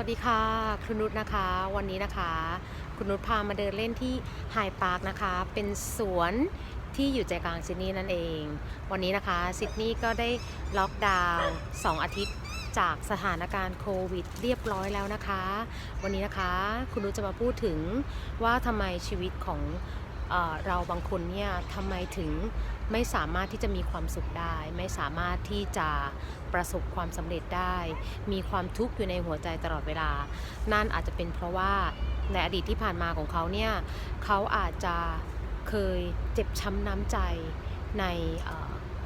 วัสดีค่ะ คุณนุชนะคะ วันนี้นะคะ คุณนุชพามาเดินเล่นที่ไฮพาร์คนะคะ เป็นสวนที่อยู่ใจกลางซิดนีย์นั่นเอง วันนี้นะคะซิดนีย์ก็ได้ล็อกดาวน์2อาทิตย์จากสถานการณ์โควิด เรียบร้อยแล้วนะคะ วันนี้นะคะ คุณนุชจะมาพูดถึงว่าทำไมชีวิตของ เราบางคนเนี่ยทำไมถึงไม่สามารถที่จะมีความสุขได้ ไม่สามารถที่จะประสบความสำเร็จได้ มีความทุกข์อยู่ในหัวใจตลอดเวลา นั่นอาจจะเป็นเพราะว่าในอดีตที่ผ่านมาของเขาเนี่ยเขาอาจจะเคยเจ็บช้ำน้ำใจในเ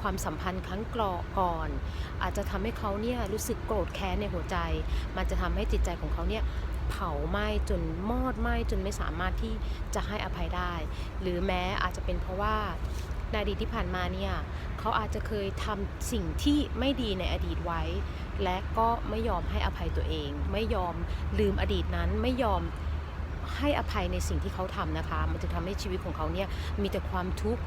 ความสัมพันธ์ครั้งก่อน อาจจะทำให้เขาเนี่ยรู้สึกโกรธแค้นในหัวใจ มันจะทำให้จิตใจของเขาเนี่ยเผาไหม้จนมอดไหม้จนไม่สามารถที่จะให้อภัยได้ หรือแม้อาจจะเป็นเพราะว่าในอดีตที่ผ่านมาเนี่ยเขาอาจจะเคยทำสิ่งที่ไม่ดีในอดีตไว้ และก็ไม่ยอมให้อภัยตัวเอง ไม่ยอมลืมอดีตนั้นไม่ยอมให้อภัยในสิ่งที่เขาทำนะคะ มันจะทำให้ชีวิตของเขาเนี่ยมีแต่ความทุกข์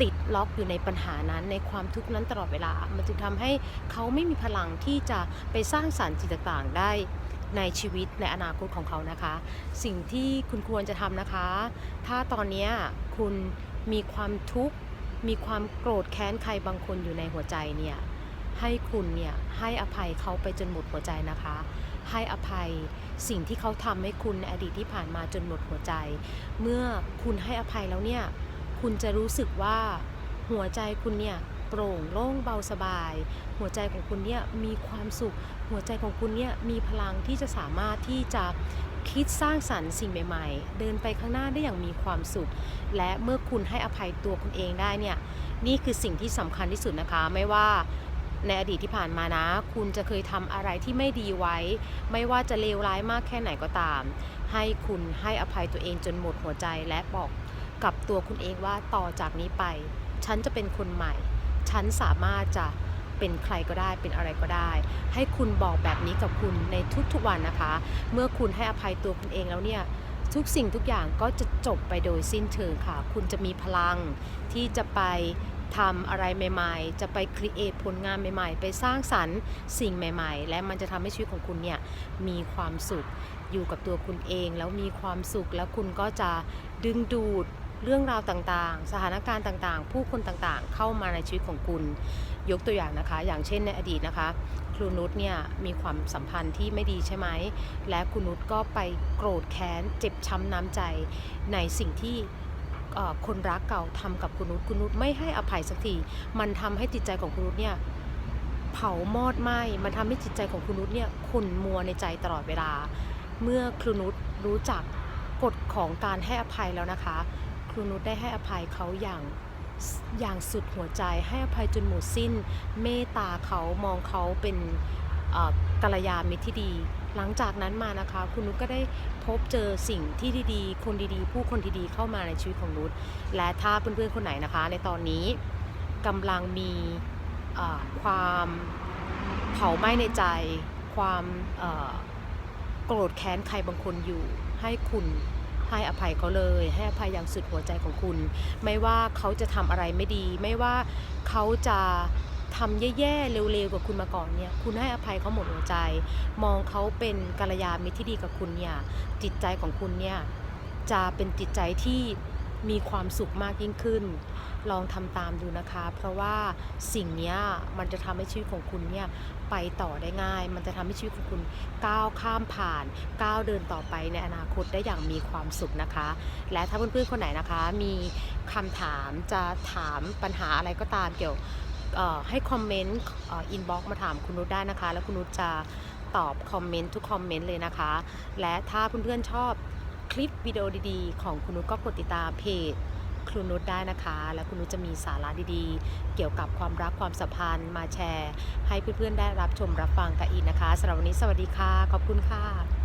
ติดล็อกอยู่ในปัญหานั้นในความทุกข์นั้นตลอดเวลา มันจึงทำให้เขาไม่มีพลังที่จะไปสร้างสรรค์สิ่งต่างๆ ได้ในชีวิตในอนาคตของเขานะคะ สิ่งที่คุณควรจะทำนะคะ ถ้าตอนนี้คุณมีความทุกข์มีความโกรธแค้นใครบางคนอยู่ในหัวใจเนี่ยให้คุณเนี่ยให้อภัยเขาไปจนหมดหัวใจนะคะ ให้อภัยสิ่งที่เขาทำให้คุณในอดีตที่ผ่านมาจนหมดหัวใจ เมื่อคุณให้อภัยแล้วเนี่ย คุณจะรู้สึกว่าหัวใจคุณเนี่ยโปร่งโล่งเบาสบาย หัวใจของคุณเนี่ยมีความสุข หัวใจของคุณเนี่ยมีพลังที่จะสามารถที่จะคิดสร้างสรรค์สิ่งใหม่ๆ เดินไปข้างหน้าได้อย่างมีความสุข และเมื่อคุณให้อภัยตัวคุณเองได้เนี่ยนี่คือสิ่งที่สำคัญที่สุดนะคะไม่ว่าในอดีตที่ผ่านมานะ คุณจะเคยทำอะไรที่ไม่ดีไว้ ไม่ว่าจะเลวร้ายมากแค่ไหนก็ตาม ให้คุณให้อภัยตัวเองจนหมดหัวใจและบอก กับตัวคุณเองว่าต่อจากนี้ไป ฉันจะเป็นคนใหม่ ฉันสามารถจะเป็นใครก็ได้เป็นอะไรก็ได้ ให้คุณบอกแบบนี้กับคุณในทุกๆวันนะคะ เมื่อคุณให้อภัยตัวคุณเองแล้วเนี่ยทุกสิ่งทุกอย่างก็จะจบไปโดยสิ้นเชิงค่ะ คุณจะมีพลังที่จะไปทำอะไรใหม่ๆ จะไปครีเอทผลงานใหม่ๆ ไปสร้างสรรค์สิ่งใหม่ ๆ และมันจะทำให้ชีวิตของคุณเนี่ยมีความสุขอยู่กับตัวคุณเองแล้วมีความสุขแล้วคุณก็จะดึงดูด เรื่องราวต่างๆ สถานการณ์ต่างๆ ผู้คนต่างๆ เข้ามาในชีวิตของคุณ ยกตัวอย่างนะคะ อย่างเช่นในอดีตนะคะ ครูนุชเนี่ยมีความสัมพันธ์ที่ไม่ดีใช่ไหม และคุณนุชก็ไปโกรธแค้น เจ็บช้ำน้ำใจในสิ่งที่คนรักเก่าทำกับคุณนุชคุณนุชไม่ให้อภัยสักที มันทำให้จิตใจของคุณนุชเนี่ยเผามอดไหม้มันทำให้จิตใจของคุณนุชเนี่ยขุ่นมัวในใจตลอดเวลา เมื่อครูนุชรู้จักกฎของการให้อภัยแล้วนะคะ รูนุชได้ให้อภัยเขาอย่างอย่างสุดหัวใจให้อภัยจนหมดสิ้น เมตตาเขามองเขาเป็นกัลยาณมิตรที่ดี หลังจากนั้นมานะคะ คุณนุชก็ได้พบเจอสิ่งที่ดีๆ คนดีๆ ผู้คนดีๆ เข้ามาในชีวิตของนุชและถ้าเพื่อนๆคนไหนนะคะ ในตอนนี้กำลังมีความเผาไหม้ในใจ ความโกรธแค้นใครบางคนอยู่ให้คุณ ให้อภัยเขาเลย ให้อภัยอย่างสุดหัวใจของคุณ ไม่ว่าเขาจะทำอะไรไม่ดี ไม่ว่าเขาจะทำแย่ๆเร็วๆกับคุณมาก่อนเนี่ย คุณให้อภัยเขาหมดหัวใจ มองเขาเป็นกัลยาณมิตรที่ดีกับคุณเนี่ย จิตใจของคุณเนี่ยจะเป็นจิตใจที่ มีความสุขมากยิ่งขึ้น ลองทำตามดูนะคะ เพราะว่าสิ่งนี้มันจะทำให้ชีวิตของคุณเนี่ยไปต่อได้ง่าย มันจะทำให้ชีวิตของคุณก้าวข้ามผ่านก้าวเดินต่อไปในอนาคตได้อย่างมีความสุขนะคะ และถ้าเพื่อนๆคนไหนนะคะ มีคำถามจะถามปัญหาอะไรก็ตามเกี่ยวให้คอมเมนต์อินบ็อกซ์มาถามคุณนุชได้นะคะ แล้วคุณนุชจะตอบคอมเมนต์ทุกคอมเมนต์เลยนะคะ และถ้าเพื่อนๆชอบ คลิปวิดีโอดีๆ ของคุณนุชก็กดติดตามเพจครูนุชได้นะคะ และคุณนุชจะมีสาระดีๆ เกี่ยวกับความรักความสัมพันธ์มาแชร์ ให้เพื่อนๆได้รับชมรับฟังกันอีกนะคะสำหรับวันนี้สวัสดีค่ะ ขอบคุณค่ะ